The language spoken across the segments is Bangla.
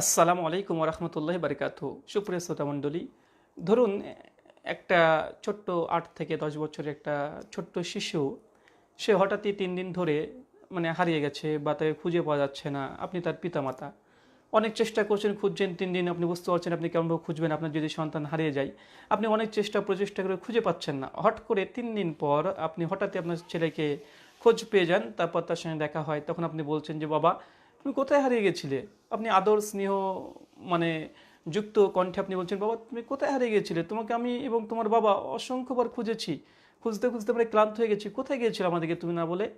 আসসালামু আলাইকুম রহমতুল্লাহ বারিকাত সুপ্রিয় শ্রোতা মণ্ডলী, ধরুন, একটা ছোট্ট আট থেকে দশ বছরের একটা ছোট্ট শিশু, সে হঠাৎই তিন দিন ধরে মানে হারিয়ে গেছে বা তাকে খুঁজে পাওয়া যাচ্ছে না, আপনি তার পিতামাতা। অনেক চেষ্টা করছেন, খুঁজছেন, তিন দিন আপনি বুঝতে পারছেন আপনি কেমনভাবে খুঁজবেন, আপনার যদি সন্তান হারিয়ে যায়, আপনি অনেক চেষ্টা, প্রচেষ্টা করে খুঁজে পাচ্ছেন না। হট করে তিন দিন পর আপনি হঠাৎই আপনার ছেলেকে খোঁজ পেয়ে যান, তারপর তার সঙ্গে দেখা হয়, তখন আপনি বলছেন যে, বাবা তুমি কোথায় হারিয়ে গেছিলে? আপনি আদর, স্নেহ মানে যুক্ত কণ্ঠে আপনি বলছেন, বাবা, তুমি কোথায় হারিয়ে গেছিলে? তোমাকে আমি এবং তোমার বাবা অসংখ্যবার খুঁজেছি। খুঁজতে খুঁজতে মানে ক্লান্ত হয়ে গেছি। কোথায় গিয়েছিল আমাদেরকে তুমি না বলে?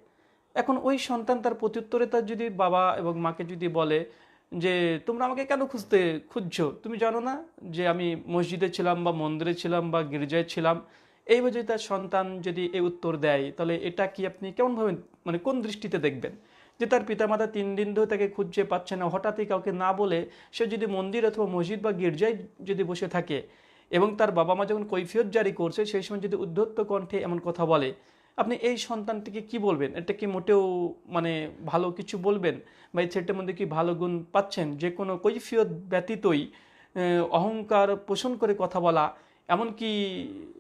এখন ওই সন্তান তার প্রত্যুত্তরে তার যদি বাবা এবং মাকে যদি বলে যে, তোমরা আমাকে কেন খুঁজতে খুঁজছো? তুমি জানো না যে আমি মসজিদে ছিলাম বা মন্দিরে ছিলাম বা গির্জায় ছিলাম? এইভাবে যদি তার সন্তান যদি এই উত্তর দেয়, তাহলে এটা কি আপনি কেমনভাবে মানে কোন দৃষ্টিতে দেখবেন? যে তার পিতামাতা তিন দিন ধরে তাকে খুঁজছে পাচ্ছে না, হঠাৎই কাউকে না বলে সে যদি মন্দির অথবা মসজিদ বা গির্জায় যদি বসে থাকে এবং তার বাবা মা যখন কৈফিয়ত জারি করছে, সেই সময় যদি উদ্ধত্ত কণ্ঠে এমন কথা বলে, আপনি এই সন্তানটিকে কি বলবেন? এটা কি মোটেও মানে ভালো কিছু বলবেন? বা এই ছেলেটার মধ্যে কি ভালো গুণ পাচ্ছেন? যে কোনো কৈফিয়ত ব্যতীতই অহংকার পোষণ করে কথা বলা, এমনকি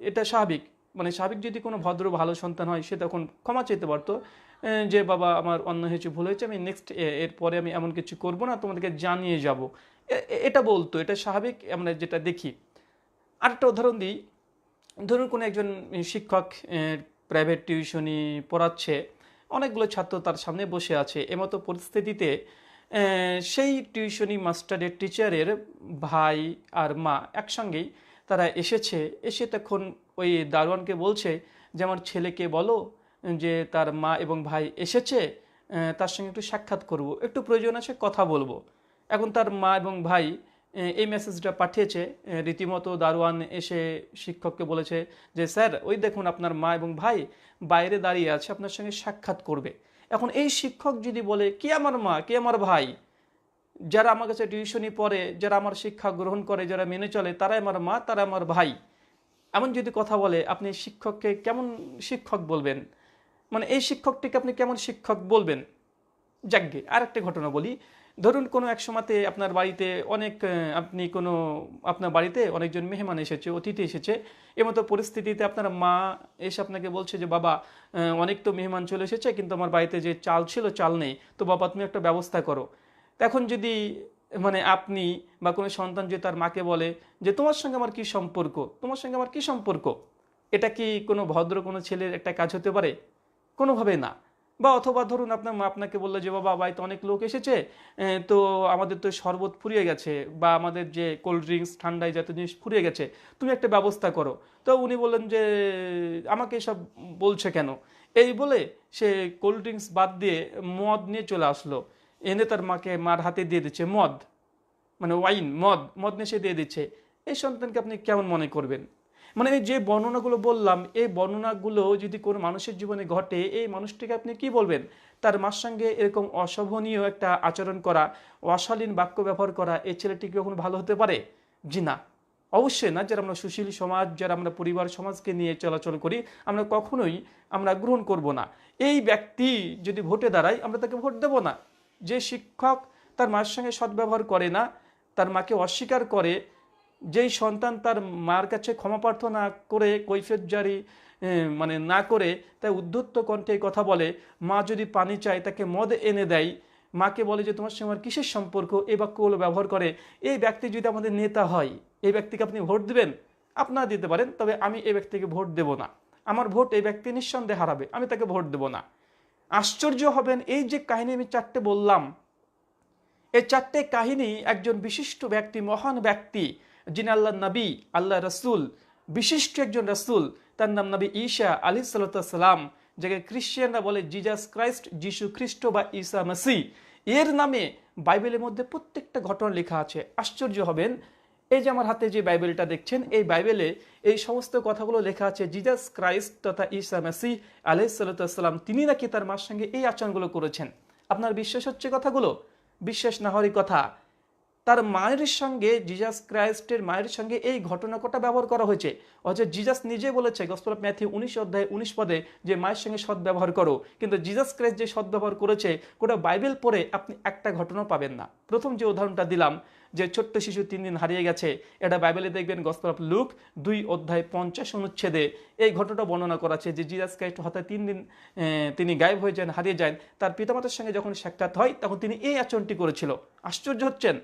এটা স্বাভাবিক? মানে স্বাভাবিক যদি কোনো ভদ্র ভালো সন্তান হয়, সে তখন ক্ষমা চাইতে পারতো। যে বাবা আমার অন্য হয়েছে, ভুল হয়েছে, আমি নেক্সট এরপরে আমি এমন কিছু করব না, তোমাদেরকে জানিয়ে যাব। এটা বলতো, এটা স্বাভাবিক আমরা যেটা দেখি। আরেকটা উদাহরণ দিই। ধরুন কোনো একজন শিক্ষক প্রাইভেট টিউশনি পড়াচ্ছে, অনেকগুলো ছাত্র তার সামনে বসে আছে। এমতো পরিস্থিতিতে সেই টিউশনি মাস্টারের টিচারের ভাই আর মা একসঙ্গেই তারা এসেছে, এসে তখন ওই দারোয়ানকে বলছে যে, আমার ছেলেকে বলো যে, তার মা এবং ভাই এসেছে তার সঙ্গে একটু সাক্ষাৎ করব, একটু প্রয়োজন আছে কথা বলব। এখন তার মা এবং ভাই এই মেসেজটা পাঠিয়েছে রীতিমতো দারোয়ান এসে শিক্ষককে বলেছে যে, স্যার, ওই দেখুন আপনার মা এবং ভাই বাইরে দাঁড়িয়ে আছে, আপনার সঙ্গে সাক্ষাৎ করবে। এখন এই শিক্ষক যদি বলে, কে আমার মা? কে আমার ভাই? যারা আমার কাছে টিউশনি পড়ে, যারা আমার শিক্ষা গ্রহণ করে, যারা মেনে চলে, তারাই আমার মা তারা আমার ভাই। এমন যদি কথা বলে, আপনি শিক্ষককে কেমন শিক্ষক বলবেন? মানে এই শিক্ষকটিকে আপনি কেমন শিক্ষক বলবেন? যাকগে আর একটা ঘটনা বলি। ধরুন কোনো এক সময়তে আপনার বাড়িতে অনেক আপনি কোনো, আপনার বাড়িতে অনেকজন মেহমান এসেছে, অতিথি এসেছে। এমতো পরিস্থিতিতে আপনার মা এসে আপনাকে বলছে যে, বাবা অনেক তো মেহমান চলে এসেছে, কিন্তু আমার বাড়িতে যে চাল ছিল, চাল নেই। তো বাবা, তুমি একটা ব্যবস্থা করো। তখন যদি মানে আপনি বা কোনো সন্তান যদি তার মাকে বলে যে, তোমার সঙ্গে আমার কি সম্পর্ক? তোমার সঙ্গে আমার কি সম্পর্ক? এটা কি কোনো ভদ্র কোনো ছেলের একটা কাজ হতে পারে? কোনোভাবে না। বা অথবা ধরুন আপনার মা আপনাকে বলল যে, বাবা, বাড়িতে অনেক লোক এসেছে তো আমাদের তো শরবত ফুরিয়ে গেছে বা আমাদের যে কোল্ড ড্রিঙ্কস ঠান্ডায় জাতীয় জিনিস ফুরিয়ে গেছে, তুমি একটা ব্যবস্থা করো। তো উনি বললেন যে, আমাকে এসব বলছে কেন? এই বলে সে কোল্ড ড্রিঙ্কস বাদ দিয়ে মদ নিয়ে চলে আসলো। এনে তার মাকে, মার হাতে দিয়ে দিচ্ছে মদ। মানে ওয়াইন, মদ মদ নেশে দিয়ে দিচ্ছে। এই সন্তানকে আপনি কেমন মনে করবেন? মানে যে বর্ণনাগুলো বললাম, এই বর্ণনাগুলো যদি কোনো মানুষের জীবনে ঘটে, এই মানুষটিকে আপনি কি বলবেন? তার মার সঙ্গে এরকম অশোভনীয় একটা আচরণ করা, অশালীন বাক্য ব্যবহার করা, এই ছেলেটি কখনো ভালো হতে পারে? জি না। অবশ্যই না, যারা আমরা সুশীল সমাজ, যারা আমরা পরিবার সমাজকে নিয়ে চলাচল করি, আমরা কখনোই আমরা গ্রহণ করব না। এই ব্যক্তি যদি ভোটে দাঁড়ায়, আমরা তাকে ভোট দেব না। যে শিক্ষক তার মায়ের সঙ্গে সদ্ব্যবহার করে না, তার মাকে অস্বীকার করে, যেই সন্তান তার মার কাছে ক্ষমা প্রার্থনা করে, কৈফিয়ত জারি মানে না করে, তাই উদ্ধত্ত কণ্ঠে কথা বলে, মা যদি পানি চায়, তাকে মদ এনে দেয়, মাকে বলে যে, তোমার সঙ্গে আমার কিসের সম্পর্ক? এই বাক্যগুলো ব্যবহার করে। এই ব্যক্তি যদি আমাদের নেতা হয়, এই ব্যক্তিকে আপনি ভোট দেবেন? আপনারা দিতে পারেন, তবে আমি এই ব্যক্তিকে ভোট দেব না। আমার ভোট এই ব্যক্তি নিঃসন্দেহে হারাবে, আমি তাকে ভোট দেব না। আশ্চর্য হবেন, এই যে কাহিনী আমি চারটে বললাম। এই চারটে কাহিনী একজন বিশিষ্ট ব্যক্তি, মহান ব্যক্তি, যিনি আল্লাহ নবী আল্লাহ রসুল, বিশিষ্ট একজন রসুল, তার নাম নবী ঈশা আলী সাল্লাম যাকে খ্রিস্টিয়ানরা বলে জিজাস ক্রাইস্ট, যিশু খ্রিস্ট বা ঈসা মাসি এর নামে বাইবেলের মধ্যে প্রত্যেকটা ঘটনা লেখা আছে। আশ্চর্য হবেন এই যে আমার হাতে যে বাইবেলটা দেখছেন, এই বাইবেলে এই সমস্ত কথাগুলো লেখা আছে, জিজাস ক্রাইস্ট তথা ঈসা মাসি আলহ সাল্লাম তিনি নাকি তার মার সঙ্গে এই আচরণগুলো করেছেন? আপনার বিশ্বাস হচ্ছে কথাগুলো? বিশ্বাস না হওয়ারই কথা। তার মায়ের সঙ্গে, জিজাস ক্রাইস্টের মায়ের সঙ্গে এই ঘটনা কটা ব্যবহার করা হয়েছে। অথচ জিজাস নিজে বলেছে, গসপল অফ ম্যাথিউ উনিশ অধ্যায় উনিশ পদে যে মায়ের সঙ্গে সদ্ব্যবহার করো। কিন্তু জিজাস ক্রাইস্ট যে সদ্ব্যবহার করেছে, গোটা বাইবেল পড়ে আপনি একটা ঘটনা পাবেন না। প্রথম যে উদাহরণটা দিলাম যে ছোট্ট শিশু তিন দিন হারিয়ে গেছে, এটা বাইবেলে দেখবেন গসপল অফ লুক দুই অধ্যায় পঞ্চাশ অনুচ্ছেদে এই ঘটনাটা বর্ণনা করা আছে যে জিজাস ক্রাইস্ট হঠাৎ তিন দিন তিনি গায়েব হয়ে যান, হারিয়ে যান, তার পিতামাতার সঙ্গে যখন সাক্ষাৎ হয়, তখন তিনি এই আচরণটি করেছিল। আশ্চর্য হচ্ছেন।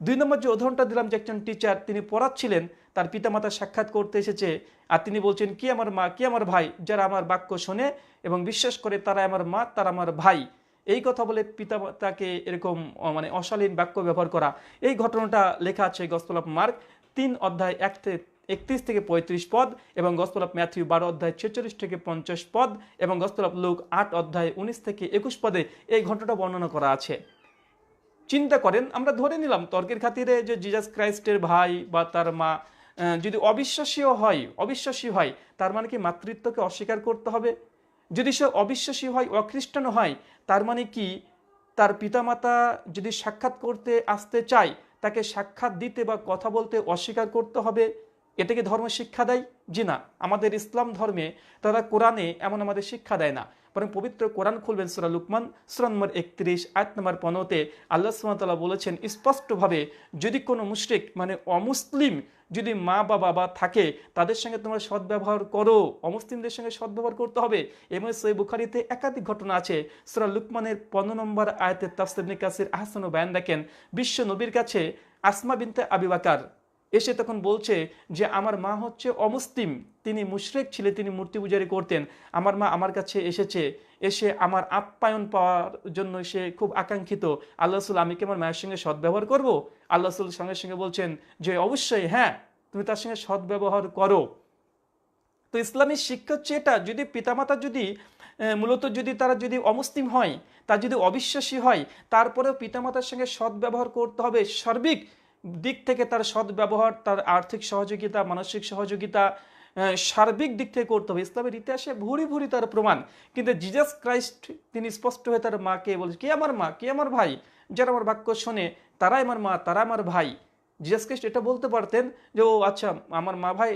দুই নম্বর যে উদাহরণটা দিলাম যে একজন টিচার তিনি পড়াচ্ছিলেন, তার পিতামাতা সাক্ষাৎ করতে এসেছে, আর তিনি বলছেন, কি আমার মা, কি আমার ভাই? যারা আমার বাক্য শোনে এবং বিশ্বাস করে তারা আমার মা, তারা আমার ভাই। এই কথা বলে পিতামাতাকে এরকম মানে অশালীন বাক্য ব্যবহার করা, এই ঘটনাটা লেখা আছে গসপল অফ মার্ক তিন অধ্যায় এক থেকে একত্রিশ থেকে পঁয়ত্রিশ পদ এবং গসপল অফ ম্যাথিউ বারো অধ্যায় ছেচল্লিশ থেকে পঞ্চাশ পদ এবং গসপল অফ লুক আট অধ্যায় উনিশ থেকে একুশ পদে এই ঘটনাটা বর্ণনা করা আছে। চিন্তা করেন, আমরা ধরে নিলাম তর্কের খাতিরে যে জিজাস ক্রাইস্টের ভাই বা তার মা যদি অবিশ্বাসীও হয়, অবিশ্বাসী হয়, তার মানে কি মাতৃত্বকে অস্বীকার করতে হবে? যদি সে অবিশ্বাসী হয় অখ্রিস্টান হয়, তার মানে কি? তার পিতামাতা যদি সাক্ষাৎ করতে আসতে চায়, তাকে সাক্ষাৎ দিতে বা কথা বলতে অস্বীকার করতে হবে। এটাকে ধর্ম শিক্ষা দেয়? জি না। আমাদের ইসলাম ধর্মে তারা কোরআনে এমন আমাদের শিক্ষা দেয় না। বরং পবিত্র কোরআন খুলবেন সুরা লুকমান, সুরা নম্বর একত্রিশ, আয়াত নম্বর পনেরোতে আল্লাহ সুমতাল্লাহ বলেছেন, স্পষ্টভাবে যদি কোনো মুশরিক মানে অমুসলিম যদি মা বা বাবা থাকে, তাদের সঙ্গে তোমরা সদ্ব্যবহার করো। অমুসলিমদের সঙ্গে সদ্ব্যবহার করতে হবে। এবং সেই বুখারিতে একাধিক ঘটনা আছে। সুরা লুকমানের পনেরো নম্বর আয়াতের তাফসিবনে কাসির আহসান বায়ান দেখেন। বিশ্ব নবীর কাছে আসমা বিনতে আবিবাকার এসে তখন বলছে যে, আমার মা হচ্ছে অমুসলিম। তিনি মুশরেক ছিলেন, তিনি মূর্তি পূজারি করতেন। আমার মা আমার কাছে এসেছে। এসে আমার আপ্যায়ন পাওয়ার জন্য সে খুব আকাঙ্ক্ষিত। আল্লাহ রসুল, আমি কি আমার মায়ের সঙ্গে সদ্ব্যবহার করব? আল্লাহ রসুল সঙ্গে সঙ্গে বলছেন যে, অবশ্যই হ্যাঁ তুমি তার সঙ্গে সদ্ব্যবহার করো। তো ইসলামী শিক্ষা হচ্ছে এটা যদি পিতামাতা যদি মূলত যদি তারা যদি অমুসলিম হয়, তার যদি অবিশ্বাসী হয়, তারপরেও পিতামাতার সঙ্গে সদ্ব্যবহার করতে হবে সার্বিক দিক থেকে তার সদ্ব্যবহার, তার আর্থিক সহযোগিতা, মানসিক সহযোগিতা সার্বিক দিক থেকে করতে হবে। ইসলামের ইতিহাসে ভুরি ভুরি তার প্রমাণ। কিন্তু জিজাস ক্রাইস্ট তিনি স্পষ্ট হয়ে তার মাকে বলছে, কে আমার মা? কে আমার ভাই? যারা আমার বাক্য শোনে, তারাই আমার মা, তারা আমার ভাই। জিজাস ক্রাইস্ট এটা বলতে পারতেন যে, ও আচ্ছা আমার মা ভাই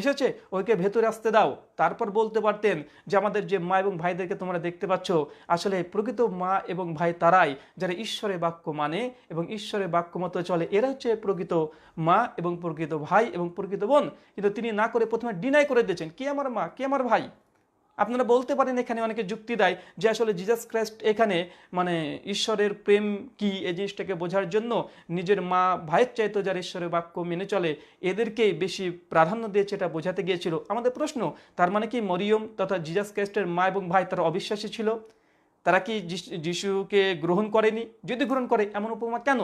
এসেছে, ওইকে ভেতরে আসতে দাও। তারপর বলতে পারতেন যে, আমাদের যে মা এবং ভাইদেরকে তোমরা দেখতে পাচ্ছ, আসলে প্রকৃত মা এবং ভাই তারাই, যারা ঈশ্বরের বাক্য মানে এবং ঈশ্বরের বাক্য মতো চলে, এরা হচ্ছে প্রকৃত মা এবং প্রকৃত ভাই এবং প্রকৃত বোন। কিন্তু তিনি না করে প্রথমে ডিনাই করে দিয়েছেন, কে আমার মা? কে আমার ভাই? আপনারা বলতে পারেন এখানে অনেকে যুক্তি দেয় যে আসলে জিজাস ক্রাইস্ট এখানে মানে ঈশ্বরের প্রেম কি এই জিনিসটাকে বোঝার জন্য নিজের মা ভাইয়ের চাইতো যারা ঈশ্বরের বাক্য মেনে চলে এদেরকেই বেশি প্রাধান্য দিয়েছে এটা বোঝাতে গিয়েছিল। আমাদের প্রশ্ন, তার মানে কি মরিয়ম তথা জিজাস ক্রাইস্টের মা এবং ভাই তারা অবিশ্বাসী ছিল? তারা কি যিশ- যিশুকে গ্রহণ করেনি? যদি গ্রহণ করে, এমন উপমা কেন?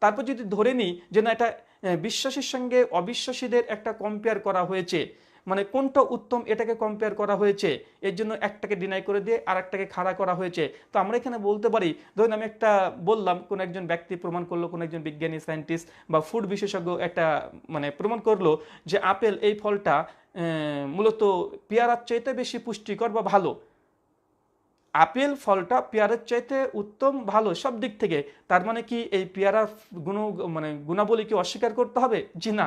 তারপর যদি ধরে নিই যে না, এটা বিশ্বাসীর সঙ্গে অবিশ্বাসীদের একটা কম্পেয়ার করা হয়েছে। মানে কোনটা উত্তম এটাকে কম্পেয়ার করা হয়েছে, এর জন্য একটাকে ডিনাই করে দিয়ে আর একটাকে খাড়া করা হয়েছে। তো আমরা এখানে বলতে পারি, ধরুন আমি একটা বললাম, কোন একজন ব্যক্তি প্রমাণ করল, কোন একজন বিজ্ঞানী সায়েন্টিস্ট বা ফুড বিশেষজ্ঞ একটা মানে প্রমাণ করল যে আপেল এই ফলটা মূলত পেয়ারার চাইতে বেশি পুষ্টিকর বা ভালো। আপেল ফলটা পেয়ারের চাইতে উত্তম, ভালো, সব দিক থেকে। তার মানে কি এই পেয়ারার গুণ মানে গুণাবলী কি অস্বীকার করতে হবে? জি না।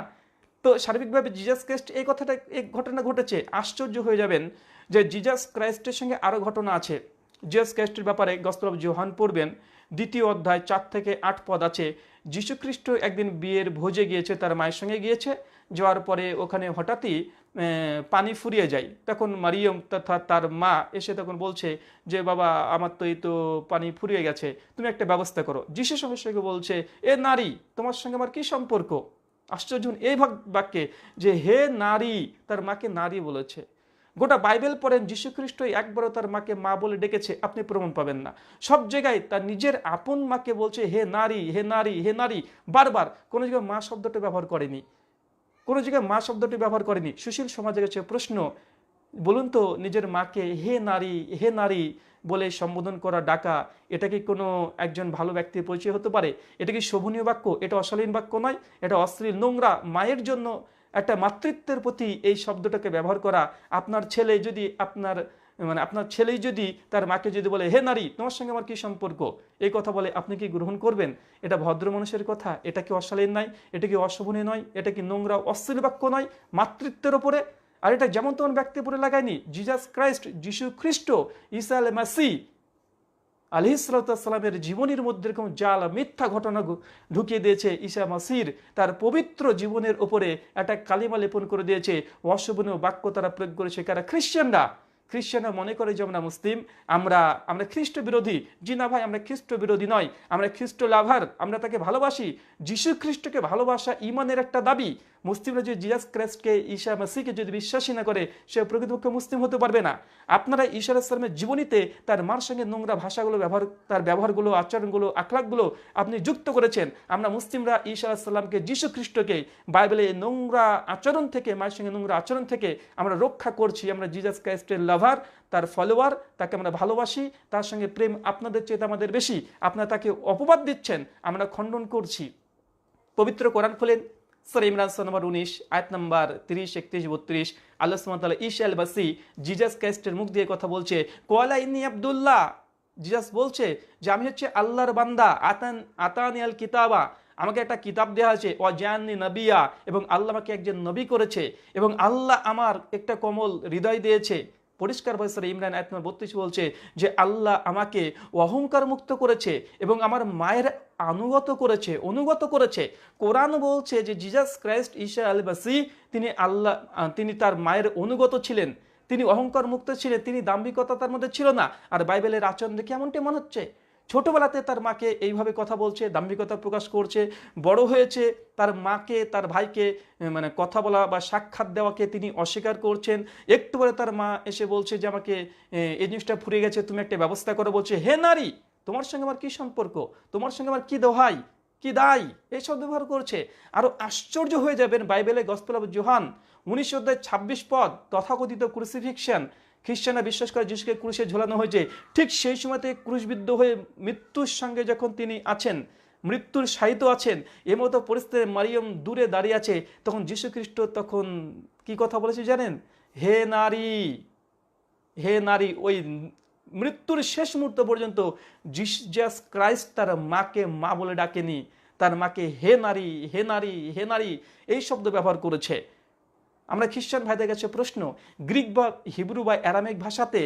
তো সার্বিকভাবে জিজাস ক্রাইস্ট এই কথাটা, এই ঘটনা ঘটেছে। আশ্চর্য হয়ে যাবেন যে জিজাস ক্রাইস্টের সঙ্গে আরও ঘটনা আছে। জিজাস ক্রাইস্টের ব্যাপারে গস্তব জোহান পড়বেন। দ্বিতীয় অধ্যায় চার থেকে আট পদ আছে। যীশুখ্রিস্ট একদিন বিয়ের ভোজে গিয়েছে, তার মায়ের সঙ্গে গিয়েছে। যাওয়ার পরে ওখানে হঠাৎই পানি ফুরিয়ে যায়। তখন মারিয়ম তথা তার মা এসে তখন বলছে যে, বাবা, আমার তো এই তো পানি ফুরিয়ে গেছে। তুমি একটা ব্যবস্থা করো। যিশু সঙ্গে বলছে, এ নারী, তোমার সঙ্গে আমার কি সম্পর্ক? আশ্চর্য এই বাক্যে যে হে নারী, তার মাকে নারী বলেছে। গোটা বাইবেল পড়েন যীশু খ্রিস্ট একবারও তার মাকে মা বলে ডেকেছে, আপনি প্রমাণ পাবেন না। সব জায়গায় তার নিজের আপন মাকে বলছে, হে নারী হে নারী হে নারী। বারবার, কোনো জায়গায় মা শব্দটি ব্যবহার করেনি। কোনো জায়গায় মা শব্দটি ব্যবহার করেনি। সুশীল সমাজের কাছে প্রশ্ন বলুন তো নিজের মাকে, হে নারী হে নারী বলে সম্বোধন করা ডাকা, এটা কি কোনো একজন ভালো ব্যক্তির পরিচয় হতে পারে? এটা কি শোভনীয় বাক্য? এটা অশালীন বাক্য নয়, এটা অশ্লীল নোংরা। মায়ের জন্য একটা মাতৃত্বের প্রতি এই শব্দটাকে ব্যবহার করা। আপনার ছেলে যদি আপনার মানে আপনার ছেলেই যদি তার মাকে যদি বলে, হে নারী, তোমার সঙ্গে আমার কি সম্পর্ক? এই কথা বলে আপনি কি গ্রহণ করবেন? এটা ভদ্র মানুষের কথা, এটা কি অশালীন নয়, এটা কি অশোভনীয় নয়, এটা কি নোংরা, অশ্লীল বাক্য নয়? মাতৃত্বের ওপরে আর এটা যেমন তেমন ব্যক্তি পরে লাগায়নি জিজাস ক্রাইস্ট যিশু খ্রিস্ট ইসা আল মাসি আলিহিসালামের জীবনের মধ্যে এরকম জাল মিথ্যা ঘটনা ঢুকিয়ে দিয়েছে ঈশা মাসির। তার পবিত্র জীবনের ওপরে একটা কালিমা লেপন করে দিয়েছে। অশোভনীয় বাক্য তারা প্রয়োগ করেছে, কারা খ্রিশ্চানরা খ্রিশ্চানরা মনে করে যে আমরা মুসলিম, আমরা আমরা খ্রিস্ট বিরোধী। জি না ভাই, আমরা খ্রিস্ট বিরোধী নয়, আমরা খ্রিস্ট লাভার, আমরা তাকে ভালোবাসি। যিশু খ্রিস্টকে ভালোবাসা ইমানের একটা দাবি। মুসলিমরা যদি জিয়াস ক্রাইস্টকে, ঈশা মাসিকে যদি বিশ্বাসী না করে, সে প্রকৃতপক্ষে মুসলিম হতে পারবে না। আপনারা ঈশা ইসলামের জীবনীতে তার মার সঙ্গে নোংরা ভাষাগুলো ব্যবহার, তার ব্যবহারগুলো, আচরণগুলো আখলাকগুলো আপনি যুক্ত করেছেন। আমরা মুসলিমরা ঈশা আলাহিসাল্লামকে যীশু খ্রিস্টকে বাইবেলে নোংরা আচরণ থেকে, মায়ের সঙ্গে নোংরা আচরণ থেকে আমরা রক্ষা করছি, আমরা জিজাস ক্রাইস্টের লাভার তার ফলোয়ার তাকে আমরা ভালোবাসি, তার সঙ্গে প্রেম আপনাদের চেয়ে আমাদের বেশি। আপনারা তাকে অপবাদ দিচ্ছেন, আমরা খণ্ডন করছি। পবিত্র কোরআন খুলেন, সর ইমরান নম্বর উনিশ, আয়াত নম্বর তিরিশ, একত্রিশ, বত্রিশ। আল্লাহ সুমতাল্লাহ ইশা আল বাসি জিজাস ক্রাইস্টের মুখ দিয়ে কথা বলছে, কোয়ালা ইন্নি আবদুল্লাহ। জিজাস বলছে যে, আমি হচ্ছে আল্লাহর বান্দা, আতান, আতানি আল কিতাবা। আমাকে একটা কিতাব দেওয়া আছে অজানি নবিয়া। এবং আল্লাহ আমাকে একজন নবী করেছে, এবং আল্লাহ আমার একটা কমল হৃদয় দিয়েছে। পরিষ্কার ভাষার ইমরান আয়াত নম্বর বত্রিশ বলছে যে, আল্লাহ আমাকে অহংকার মুক্ত করেছে এবং আমার মায়ের আনুগত করেছে, অনুগত করেছে। কোরআন বলছে যে জিজাস ক্রাইস্ট ঈশা আল বাসি তিনি আল্লাহ তিনি তার মায়ের অনুগত ছিলেন। তিনি অহংকার মুক্ত ছিলেন, তিনি দাম্ভিকতা তার মধ্যে ছিল না। আর বাইবেলের আচরণ দেখে এমনটি মনে হচ্ছে। ছোটবেলাতে তার মাকে এইভাবে কথা বলছে, দাম্ভিকতা প্রকাশ করছে, বড় হয়েছে তার মাকে, তার ভাইকে মানে কথা বলা বা সাক্ষাৎ দেওয়াকে তিনি অস্বীকার করছেন। একটু পরে তার মা এসে বলছে যে আমাকে এই জিনিসটা ফুরিয়ে গেছে, তুমি একটা ব্যবস্থা করো। বলছে, হে নারী, তোমার সঙ্গে আমার কি সম্পর্ক? তোমার সঙ্গে আমার কি দোহাই, কি দায় এই শব্দ ব্যবহার করছে। আরও আশ্চর্য হয়ে যাবেন বাইবেলে গসপেল অফ জোহান, উনিশ অধ্যায় ছাব্বিশ পদ, তথাকথিত ক্রুসিফিকশন খ্রিস্টানরা বিশ্বাস করে যিশুকে ক্রুশে ঝোলানো হয়েছে। ঠিক সেই সময়তে ক্রুশবিদ্ধ হয়ে মৃত্যুর সঙ্গে যখন তিনি আছেন, মৃত্যুর সাহিত্য আছেন এমতো পরিস্থিতিতে মারিয়ম দূরে দাঁড়িয়ে আছে, তখন যীশু খ্রিস্ট তখন কি কথা বলেছে জানেন? হে নারী হে নারী, ওই মৃত্যুর শেষ মুহূর্ত পর্যন্ত জিসাস ক্রাইস্ট তার মাকে মা বলে ডাকেনি। তার মাকে হে নারী হে নারী হে নারী, এই শব্দ ব্যবহার করেছে। আমরা খ্রিস্টান ভাইদের কাছে প্রশ্ন, গ্রিক বা হিব্রু বা অ্যারামিক ভাষাতে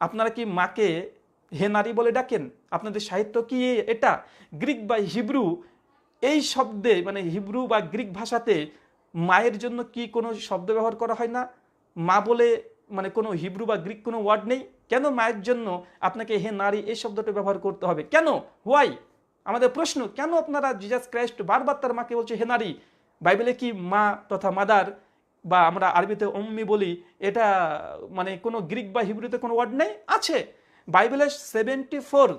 আপনারা কি মাকে হে নারী বলে ডাকেন? আপনাদের সাহিত্য কি এটা? গ্রিক বা হিব্রু, এই শব্দে মানে হিব্রু বা গ্রিক ভাষাতে মায়ের জন্য কি কোনো শব্দ ব্যবহার করা হয় না? মা বলে মানে কোনো হিব্রু বা গ্রিক কোনো ওয়ার্ড নেই? কেন মায়ের জন্য আপনাকে হে নারী এই শব্দটা ব্যবহার করতে হবে? কেন? হোয়াই আমাদের প্রশ্ন, কেন আপনারা জিজাস ক্রাইস্ট বারবার তার মাকে বলছে হে নারী? বাইবেলে কি মা তথা মাদার বা আমরা আরবিতে অম্মি বলি, এটা মানে কোনো গ্রিক বা হিব্রুতে কোনো ওয়ার্ড নেই, আছে। বাইবেলের সেভেন্টি ফোর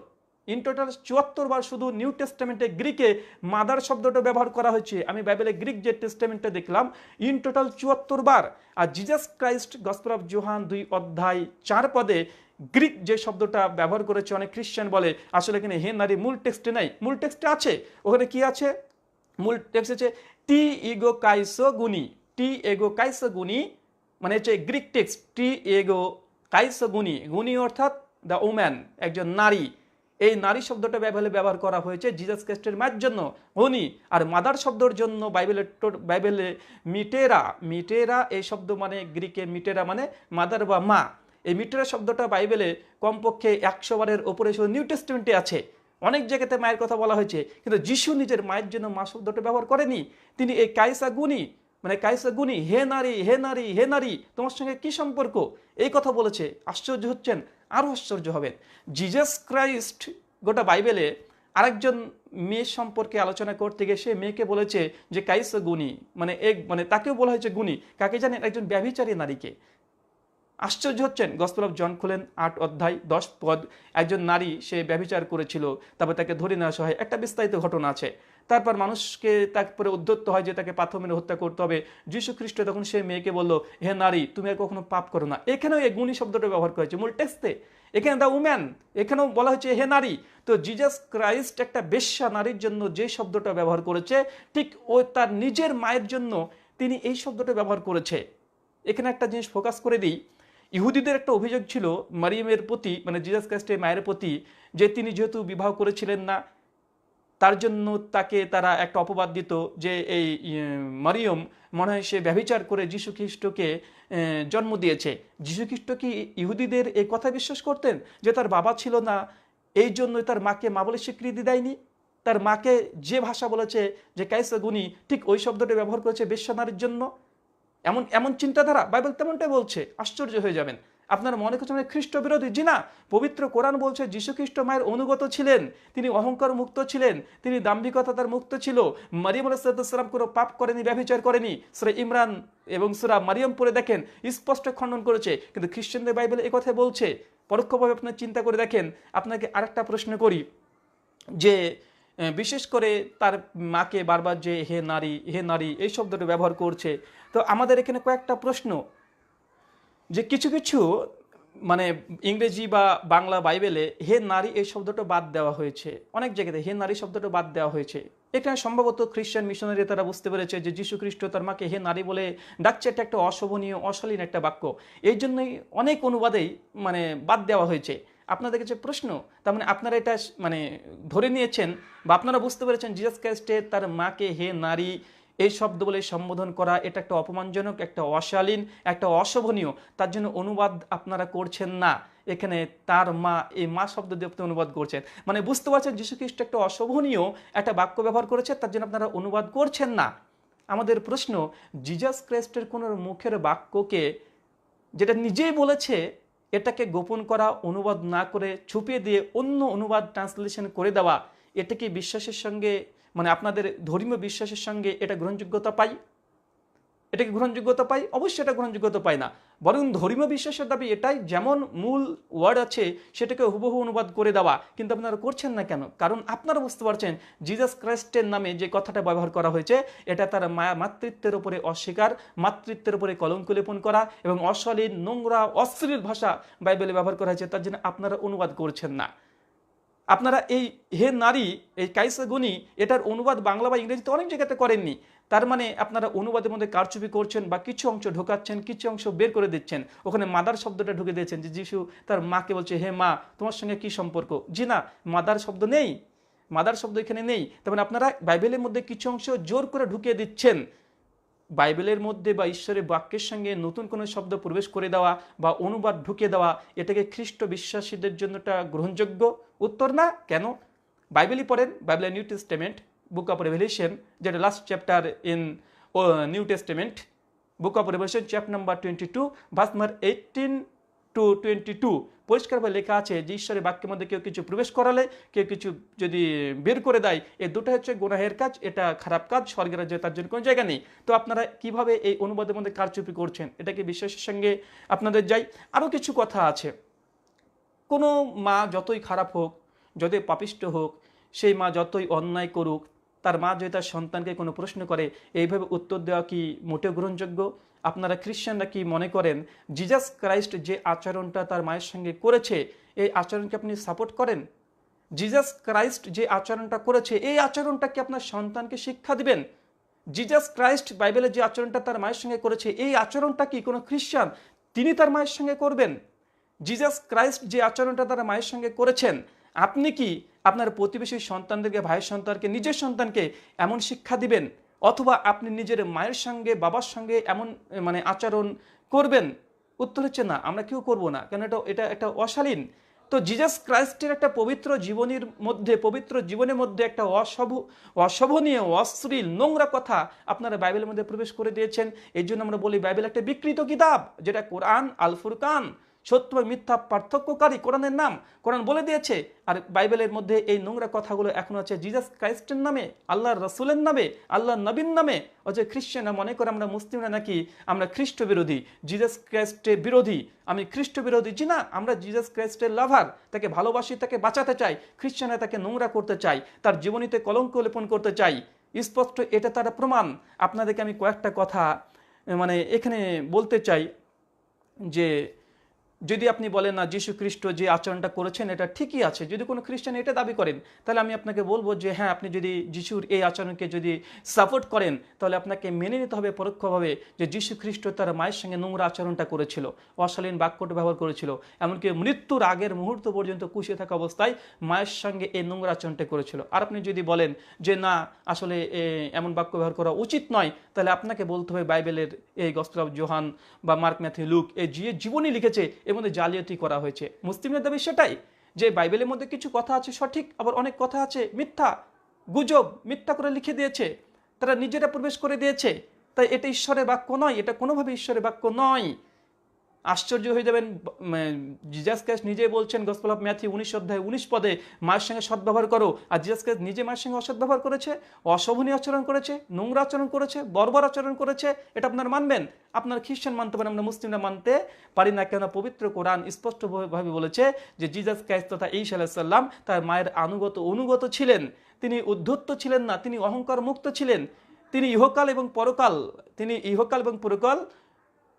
ইন টোটাল চুয়াত্তর বার শুধু নিউ টেস্টামেন্টে গ্রিকে মাদার শব্দটা ব্যবহার করা হয়েছে। আমি বাইবেলে গ্রিক যে টেস্টামেন্টে দেখলাম ইন টোটাল চুয়াত্তর বার। আর Jesus Christ gospel of John দুই অধ্যায় চার পদে গ্রিক যে শব্দটা ব্যবহার করেছে, অনেক খ্রিস্টান বলে, আসলে এখানে হে নারী, মূল টেক্সটে নাই। মূল টেক্সটে আছে। ওখানে কি আছে? মূল টেক্সট হচ্ছে টি ইগো কাইসো গুনি টি এগো কাইসো গুনি মানে হচ্ছে গ্রিক টেক্সট, টি এগো কাইসো গুনি গুনি অর্থাৎ দ্য ওম্যান, একজন নারী। এই নারী শব্দটা বাইবেলে ব্যবহার করা হয়েছে জিজাস ক্রাইস্টের মায়ের জন্য। গুনি আর মাদার শব্দের জন্য বাইবেলের টো- বাইবেলে মিটেরা। মিটেরা, এই শব্দ মানে গ্রিকে মিটেরা মানে মাদার বা মা। এই মিটেরা শব্দটা বাইবেলে কমপক্ষে একশো বারের ওপরে শুধু নিউ টেস্টমেন্টে আছে। অনেক জায়গাতে মায়ের কথা বলা হয়েছে, কিন্তু যিশু নিজের মায়ের জন্য মা শব্দটা ব্যবহার করেনি। তিনি এই কাইসা গুনি মানে কাইসা গুনি, হে নারী হে নারী হে নারী, তোমার সঙ্গে কি সম্পর্ক? এই কথা বলেছে, আশ্চর্য হচ্ছেন আরও আশ্চর্য হবেন। জিজাস ক্রাইস্ট গোটা বাইবেলে আরেকজন মেয়ে সম্পর্কে আলোচনা করতে গিয়ে সে মেয়েকে বলেছে যে কাইসা গুনি মানে এক মানে তাকেও বলা হয়েছে গুনি কাকে জানেন? একজন ব্যভিচারী নারীকে। আশ্চর্য হচ্ছেন, গসপেল অফ জন খুলেন আট অধ্যায় দশ পদ, একজন নারী সে ব্যভিচার করেছিল, তারপর তাকে ধরে নেওয়া আসা হয় একটা বিস্তারিত ঘটনা আছে। তারপর মানুষকে তারপরে উদ্ধত্ত হয় যে তাকে পাথর মেরে হত্যা করতে হবে। যীশু খ্রিস্ট তখন সে মেয়েকে বলল, হে নারী, তুমি আর কখনো পাপ করো না। এখানেও এই গুণী শব্দটা ব্যবহার করেছে মূল টেক্সটে এখানে দ্য উম্যান এখানেও বলা হয়েছে, হে নারী, তো জিজাস ক্রাইস্ট একটা বেশ্যা নারীর জন্য যে শব্দটা ব্যবহার করেছে, ঠিক ও তার নিজের মায়ের জন্য তিনি এই শব্দটা ব্যবহার করেছে। এখানে একটা জিনিস ফোকাস করে দিই। ইহুদিদের একটা অভিযোগ ছিল, মারিয়ামের প্রতি মানে জিজাস ক্রাইস্টের মায়ের প্রতি, যে তিনি যেহেতু বিবাহ করেছিলেন না তার জন্য তাকে তারা একটা অপবাদ দিত যে এই মারিয়ম মনে হয় সে ব্যভিচার করে যীশু খ্রিস্টকে জন্ম দিয়েছে। যীশু খ্রিস্ট কি ইহুদিদের এই কথা বিশ্বাস করতেন? যে তার বাবা ছিল না, এই জন্যই তার মাকে মা বলে স্বীকৃতি দেয়নি? তার মাকে যে ভাষা বলেছে যে কাইসা গুনি ঠিক ওই শব্দটা ব্যবহার করেছে বেশ্যনারীর জন্য? এমন এমন চিন্তাধারা বাইবেল তেমনটাই বলছে। আশ্চর্য হয়ে যাবেন। আপনারা মনে করছেন আমি খ্রিস্ট বিরোধী জি না, পবিত্র কোরআন বলছে যীশু খ্রিস্ট মায়ের অনুগত ছিলেন, তিনি অহংকার মুক্ত ছিলেন, তিনি দাম্ভিকতা তার মুক্ত ছিল। মারিয়াম আলাইসালাম কোনো পাপ করেনি ব্যবচার করেনি। সুরা ইমরান এবং সুরা মারিয়াম পরে দেখেন, স্পষ্ট খণ্ডন করেছে, কিন্তু খ্রিস্টানদের বাইবেল কথা বলছে। পরোক্ষভাবে আপনার চিন্তা করে দেখেন, আপনাকে আরেকটা প্রশ্ন করি, যে বিশেষ করে তার মাকে বারবার যে, হে নারী হে নারী, এই শব্দটা ব্যবহার করছে। তো আমাদের এখানে কয়েকটা প্রশ্ন। যে কিছু কিছু মানে ইংরেজি বা বাংলা বাইবেলে হে নারী এই শব্দটা বাদ দেওয়া হয়েছে। অনেক জায়গাতে হে নারী শব্দটা বাদ দেওয়া হয়েছে। এখানে সম্ভবত খ্রিস্টান মিশনারি তারা বুঝতে পেরেছে যে যীশু খ্রিস্ট তার মাকে হে নারী বলে ডাকছে। এটা একটা অশোভনীয়, অশালীন একটা বাক্য। এই জন্যই অনেক অনুবাদেই মানে বাদ দেওয়া হয়েছে। আপনাদের কাছে প্রশ্ন, তার মানে আপনারা এটা মানে ধরে নিয়েছেন বা আপনারা বুঝতে পেরেছেন জিজাস ক্রাইস্টের তার মাকে হে নারী এই শব্দ বলে সম্বোধন করা, এটা একটা অপমানজনক, একটা অশালীন, একটা অশোভনীয়। তার জন্য অনুবাদ আপনারা করছেন না। এখানে তার মা, এই মা শব্দ দিয়ে আপনি অনুবাদ করছেন। মানে বুঝতে পারছেন যীশু খ্রিস্ট একটা অশোভনীয় একটা বাক্য ব্যবহার করেছে, তার জন্য আপনারা অনুবাদ করছেন না। আমাদের প্রশ্ন, জিজাস ক্রাইস্টের কোনো মুখের বাক্যকে, যেটা নিজেই বলেছে, এটাকে গোপন করা, অনুবাদ না করে, ছুপিয়ে দিয়ে অন্য অনুবাদ ট্রান্সলেশন করে দেওয়া, এটা কি বিশ্বাসের সঙ্গে মানে আপনাদের ধর্মীয় বিশ্বাসের সঙ্গে এটা গ্রহণযোগ্যতা পাই? এটা কি গ্রহণযোগ্যতা পাই? অবশ্যই এটা গ্রহণযোগ্যতা পায় না। বরং ধর্মীয় বিশ্বাসের দাবি এটাই, যেমন মূল ওয়ার্ড আছে, সেটাকে হুবহু অনুবাদ করে দেওয়া। কিন্তু আপনারা করছেন না কেন? কারণ আপনারা বুঝতে পারছেন জিজাস ক্রাইস্টের নামে যে কথাটা ব্যবহার করা হয়েছে, এটা তার মায়া মাতৃত্বের উপরে অস্বীকার, মাতৃত্বের উপরে কলঙ্ক লেপন করা এবং অশালীন নোংরা, অশ্লীল ভাষা বাইবেলে ব্যবহার করা হয়েছে, তার জন্য আপনারা অনুবাদ করছেন না। আপনারা এই হে নারী, এই কাইসা গুনি এটার অনুবাদ বাংলা বা ইংরেজিতে অনেক জায়গাতে করেননি। তার মানে আপনারা অনুবাদের মধ্যে কারচুপি করছেন বা কিছু অংশ ঢোকাচ্ছেন, কিছু অংশ বের করে দিচ্ছেন। ওখানে মাদার শব্দটা ঢুকে দিয়েছেন যে যিশু তার মাকে বলছে, হে মা, তোমার সঙ্গে কি সম্পর্ক? জি না, মাদার শব্দ নেই। মাদার শব্দ এখানে নেই। তার মানে আপনারা বাইবেলের মধ্যে কিছু অংশ জোর করে ঢুকিয়ে দিচ্ছেন। বাইবেলের মধ্যে বা ঈশ্বরের বাক্যের সঙ্গে নতুন কোনো শব্দ প্রবেশ করে দেওয়া বা অনুবাদ ঢুকে দেওয়া, এটাকে খ্রিস্ট বিশ্বাসীদের জন্য একটা গ্রহণযোগ্য উত্তর না? কেন? বাইবেলই পড়েন, বাইবেলের New Testament, book of revelation, যেটা last chapter in new testament, book of revelation chapter number twenty two verse number eighteen to twenty two পরিষ্কারভাবে লেখা আছে যে ঈশ্বরের বাক্যের মধ্যে কেউ কিছু প্রবেশ করালে, কেউ কিছু যদি বের করে দেয় এই দুটো হচ্ছে গুনাহের কাজ, এটা খারাপ কাজ, স্বর্গের রাজ্যে তার জন্য কোনো জায়গা নেই। তো আপনারা কীভাবে এই অনুবাদের মধ্যে কারচুপি করছেন? এটাকে বিশ্বাসের সঙ্গে আপনাদের যাই। আরও কিছু কথা আছে। কোনো মা যতই খারাপ হোক, যতই পাপিষ্ট হোক, সেই মা যতই অন্যায় করুক, তার মা যদি তার সন্তানকে কোনো প্রশ্ন করে, এইভাবে উত্তর দেওয়া কি মোটেও গ্রহণযোগ্য? আপনারা খ্রিশ্চানরা কি মনে করেন জিজাস ক্রাইস্ট যে আচরণটা তার মায়ের সঙ্গে করেছে, এই আচরণকে আপনি সাপোর্ট করেন? জিজাস ক্রাইস্ট যে আচরণটা করেছে, এই আচরণটা কি আপনার সন্তানকে শিক্ষা দিবেন? জিজাস ক্রাইস্ট বাইবেলের যে আচরণটা তার মায়ের সঙ্গে করেছে, এই আচরণটা কি কোনো খ্রিশ্চান? তিনি তার মায়ের সঙ্গে করবেন? জিজাস ক্রাইস্ট যে আচরণটা তারা মায়ের সঙ্গে করেছেন, আপনি কি আপনার প্রতিবেশী সন্তানদেরকে ভাইয়ের সন্তানকে, নিজের সন্তানকে এমন শিক্ষা দিবেন? অথবা আপনি নিজের মায়ের সঙ্গে, বাবার সঙ্গে এমন মানে আচরণ করবেন? উত্তর হচ্ছে না, আমরা কেউ করব না, কেন এটা এটা একটা অশালীন। তো জিজাস ক্রাইস্টের একটা পবিত্র জীবনের মধ্যে, পবিত্র জীবনের মধ্যে একটা অশোভ, অশোভনীয়, অশ্লীল, নোংরা কথা আপনারা বাইবেলের মধ্যে প্রবেশ করে দিয়েছেন। এই জন্য আমরা বলি বাইবেল একটা বিকৃত কিতাব, যেটা কোরআন আল ফুরকান সত্য মিথ্যা পার্থক্যকারী, কোরআনের নাম। কোরআন বলে দিয়েছে, আর বাইবেলের মধ্যে এই নোংরা কথাগুলো এখন আছে, জিজাস ক্রাইস্টের নামে, আল্লাহর রসুলের নামে আল্লাহ নবীন নামে। যে খ্রিস্টানরা মনে করে আমরা মুসলিমরা নাকি আমরা খ্রিস্ট বিরোধী, জিজাস ক্রাইস্টের বিরোধী, আমি খ্রিস্ট বিরোধী জি না, আমরা জিজাস ক্রাইস্টের লাভার, তাকে ভালোবাসি, তাকে বাঁচাতে চাই, খ্রিস্টানরা তাকে নোংরা করতে চাই তার জীবনীতে কলঙ্ক লেপন করতে চাই। স্পষ্ট এটা তার প্রমাণ। আপনাদেরকে আমি কয়েকটা কথা মানে এখানে বলতে চাই যে যদি আপনি বলেন, না, যীশু খ্রিস্ট যে আচরণটা করেছেন, এটা ঠিকই আছে। যদি কোনো খ্রিস্টান এটা দাবি করেন, তাহলে আমি আপনাকে বলব যে হ্যাঁ আপনি যদি যিশুর এই আচরণকে যদি সাপোর্ট করেন, তাহলে আপনাকে মেনে নিতে হবে পরোক্ষভাবে যে, যীশু খ্রিস্ট তার মায়ের সঙ্গে নোংরা আচরণটা করেছিল, অশালীন বাক্যটা ব্যবহার করেছিল, এমনকি মৃত্যুর আগের মুহূর্ত পর্যন্ত কুশিয়ে থাকা অবস্থায় মায়ের সঙ্গে এই নোংরা আচরণটা করেছিল। আর আপনি যদি বলেন যে, না, আসলে এমন বাক্য ব্যবহার করা উচিত নয়, তাহলে আপনাকে বলতে হবে বাইবেলের এই অফ জোহান বা মার্ক ম্যাথিউ লুক এই যে জীবনী লিখেছে এর মধ্যে জালিয়াতি করা হয়েছে। মুসলিমের দাবি সেটাই যে বাইবেলের মধ্যে কিছু কথা আছে সঠিক, আবার অনেক কথা আছে মিথ্যা, গুজব মিথ্যা করে লিখে দিয়েছে। তারা নিজেরা প্রবেশ করে দিয়েছে। তাই এটা ঈশ্বরের বাক্য নয়, এটা কোনোভাবে ঈশ্বরের বাক্য নয়। আশ্চর্য হয়ে যাবেন জিজাস ক্যাস নিজে বলছেন গসপল অফ ম্যাথি উনিশ অধ্যায় উনিশ পদে, মায়ের সঙ্গে সদ্ব্যবহার করো। আর জিজাস ক্যাস নিজে মায়ের সঙ্গে অসদ্ব্যবহার করেছে, অশোভনীয় আচরণ করেছে, নোংরা আচরণ করেছে, বর্বর আচরণ করেছে, এটা আপনারা মানবেন। আপনার খ্রিস্টান মানতে পারেন, আমরা মুসলিমরা মানতে পারি না কেন পবিত্র কোরআন স্পষ্টভাবে বলেছে যে জিজাস ক্যাস তথা এই সাল্লাম তার মায়ের আনুগত, অনুগত ছিলেন। তিনি উদ্ধত্ত ছিলেন না, তিনি অহংকার মুক্ত ছিলেন। তিনি ইহকাল এবং পরকাল, তিনি ইহকাল এবং পরকাল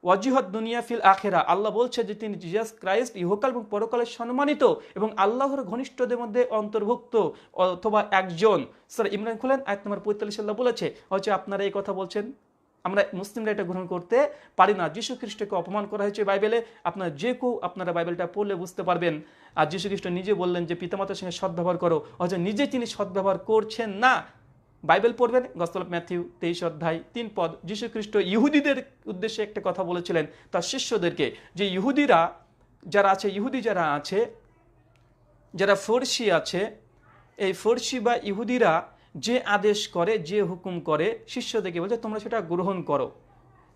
ওয়াজিহত দুনিয়া ফিল আখেরা। আল্লাহ বলছে যে তিনি জিজাস ক্রাইস্ট ইহকাল এবং পরকালে সম্মানিত এবং আল্লাহর ঘনিষ্ঠদের মধ্যে অন্তর্ভুক্ত অথবা একজন। স্যার ইমরান খুলেন, আয়াত নম্বর পঁয়তাল্লিশ আল্লাহ বলেছে, হচ্ছে আপনারা এই কথা বলছেন, আমরা মুসলিমরা এটা গ্রহণ করতে পারি না। যীশু খ্রিস্টকে অপমান করা হয়েছে বাইবেলে, আপনার যে কেউ আপনারা বাইবেলটা পড়লে বুঝতে পারবেন। আর যীশু খ্রিস্ট নিজে বললেন যে পিতামাতার সঙ্গে সদ্ব্যবহার করো অথচ নিজে তিনি সদ্ব্যবহার করছেন না বাইবেল পড়বেন, গসপল অফ ম্যাথিউ, তেইশ অধ্যায়, তিন পদ। যীশু খ্রিস্ট ইহুদিদের উদ্দেশ্যে একটা কথা বলেছিলেন তার শিষ্যদেরকে যে ইহুদিরা যারা আছে, ইহুদি যারা আছে, যারা ফর্সি আছে, এই ফর্সি বা ইহুদিরা যে আদেশ করে, যে হুকুম করে, শিষ্যদেরকে বলছে, তোমরা সেটা গ্রহণ করো।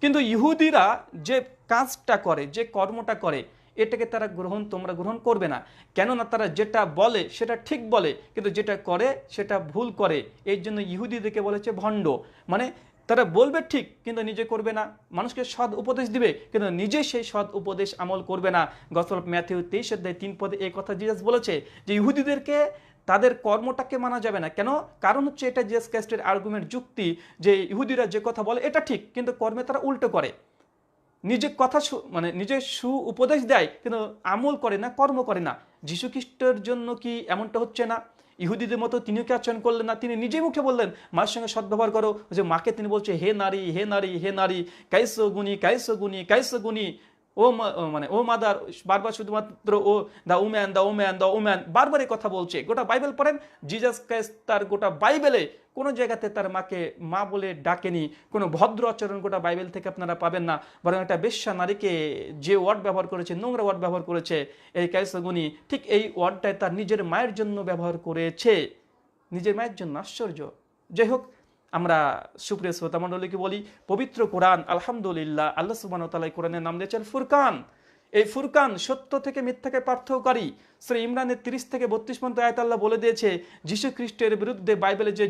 কিন্তু ইহুদিরা যে কাজটা করে, যে কর্মটা করে এটাকে তারা গ্রহণ, তোমরা গ্রহণ করবে না। কেননা তারা যেটা বলে, সেটা ঠিক বলে, কিন্তু যেটা করে, সেটা ভুল করে। এর জন্য ইহুদিদেরকে বলেছে ভণ্ড। মানে তারা বলবে ঠিক, কিন্তু নিজে করবে না। মানুষকে সৎ উপদেশ দিবে, কিন্তু নিজে সেই সৎ উপদেশ আমল করবে না। গসল ম্যাথিউ তেইশ অধ্যায় তিন পদে এই কথা জিজাস বলেছে যে ইহুদিদেরকে তাদের কর্মটাকে মানা যাবে না। কেন? কারণ হচ্ছে এটা জিএস ক্যাস্টের আর্গুমেন্ট যুক্তি যে ইহুদিরা যে কথা বলে, এটা ঠিক, কিন্তু কর্মে তারা উল্টো করে। নিজে কথা মানে নিজে সু উপদেশ দেয়, কিন্তু আমল করে না, কর্ম করে না। যীশু খ্রিস্টের জন্য কি এমনটা হচ্ছে না? ইহুদিদের মতো তিনিও কি আচরণ করলেন না? তিনি নিজেই মুখে বললেন, মায়ের সঙ্গে সদ্ব্যবহার করো। যে মাকে তিনি বলছে, হে নারী হে নারী হে নারী, কাইসো গুণী কাইসো গুণী, কাইসো গুনি ও মানে ও মাদার, বারবার শুধুমাত্র ও, the woman the woman the woman বারবার এই কথা বলছে। গোটা বাইবেল পড়েন, জিজাস ক্রাইস্ট তার গোটা বাইবেলে কোনো জায়গাতে তার মাকে মা বলে ডাকেনি, কোনো ভদ্র আচরণ গোটা বাইবেল থেকে আপনারা পাবেন না। বরং একটা বেশ্যা নারীকে যে ওয়ার্ড ব্যবহার করেছে, নোংরা ওয়ার্ড ব্যবহার করেছে, এই কাইসগুনি ঠিক এই ওয়ার্ডটাই তার নিজের মায়ের জন্য ব্যবহার করেছে। নিজের মায়ের জন্য আশ্চর্য। যাই হোক আমরা সুপ্রিয় শ্রোতা মণ্ডলীকে বলি? পবিত্র কোরআন, আলহামদুলিল্লাহ, আল্লাহ সুবান তালাই কোরআনের নাম দিয়েছেন ফুরকান। এই ফুরকান সত্য থেকে মিথ্যাকে পার্থক্যকারী। শ্রী ইমরানের তিরিশ থেকে বত্রিশ পর্যন্ত আয়াত আল্লাহ বলে দিয়েছে যীশু খ্রিস্টের বিরুদ্ধে বাইবেলে যে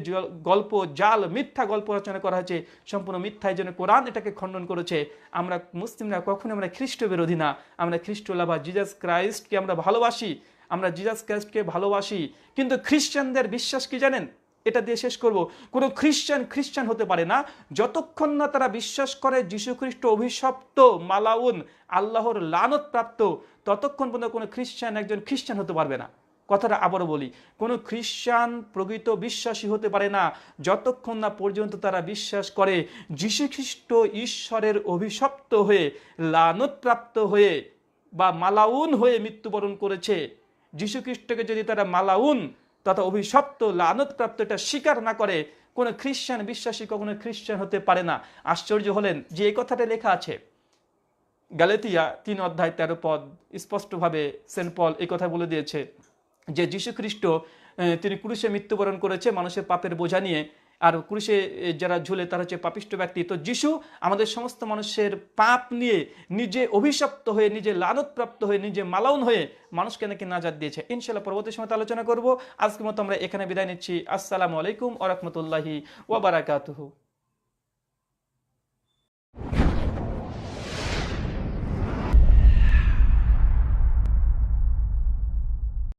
গল্প, জাল, মিথ্যা গল্প রচনা করা হয়েছে, সম্পূর্ণ মিথ্যা এই জন্য কোরআন এটাকে খণ্ডন করেছে, আমরা মুসলিমরা কখনো আমরা খ্রিস্ট বিরোধী না। আমরা খ্রিস্ট লাভা জিজাস ক্রাইস্টকে আমরা ভালোবাসি, আমরা জিজাস ক্রাইস্টকে ভালোবাসি। কিন্তু খ্রিস্টানদের বিশ্বাস কি জানেন? এটা দিয়ে শেষ করব। কোনো খ্রিস্টান খ্রিস্টান হতে পারে না। যতক্ষণ না তারা বিশ্বাস করে খ্রিস্ট অভিশপ্ত, মালাউন, আল্লাহর লানত প্রাপ্ত, ততক্ষণ পর্যন্ত কোনো খ্রিস্টান একজন খ্রিস্টান হতে পারবে না। কথাটা আবারও বলি, কোনো খ্রিস্টান প্রকৃত বিশ্বাসী হতে পারে না। যতক্ষণ না পর্যন্ত তারা বিশ্বাস করে খ্রিস্ট ঈশ্বরের অভিশপ্ত হয়ে লানতপ্রাপ্ত হয়ে বা মালাউন হয়ে মৃত্যুবরণ করেছে খ্রিস্টকে যদি তারা মালাউন তথা অভিশপ্ত, লানতপ্রাপ্ত এটা স্বীকার না করে কোনো খ্রিস্টান বিশ্বাসী কখনো খ্রিস্টান হতে পারে না। আশ্চর্য হলেন যে এই কথাটা লেখা আছে। গালেতিয়া তিন অধ্যায় তেরো পদ স্পষ্টভাবে সেন্ট পল এই কথা বলে দিয়েছে যে যীশু খ্রিস্ট তিনি ক্রুশে মৃত্যুবরণ করেছে, মানুষের পাপের বোঝা নিয়ে আর ক্রুশে যারা ঝুলে তারা হচ্ছে পাপিষ্ট ব্যক্তি। তো যিশু আমাদের সমস্ত মানুষের পাপ নিয়ে নিজে অভিশপ্ত হয়ে, নিজে লালতপ্রাপ্ত হয়ে, নিজে মালাউন হয়ে মানুষকে নাকি নাজাদ দিয়েছে। ইনশাল্লাহ পরবর্তী সময় আলোচনা করব। আজকের মতো আমরা এখানে বিদায় নিচ্ছি। আসসালামু আলাইকুম ওরহমতুল্লাহি ওবরাকাতুহু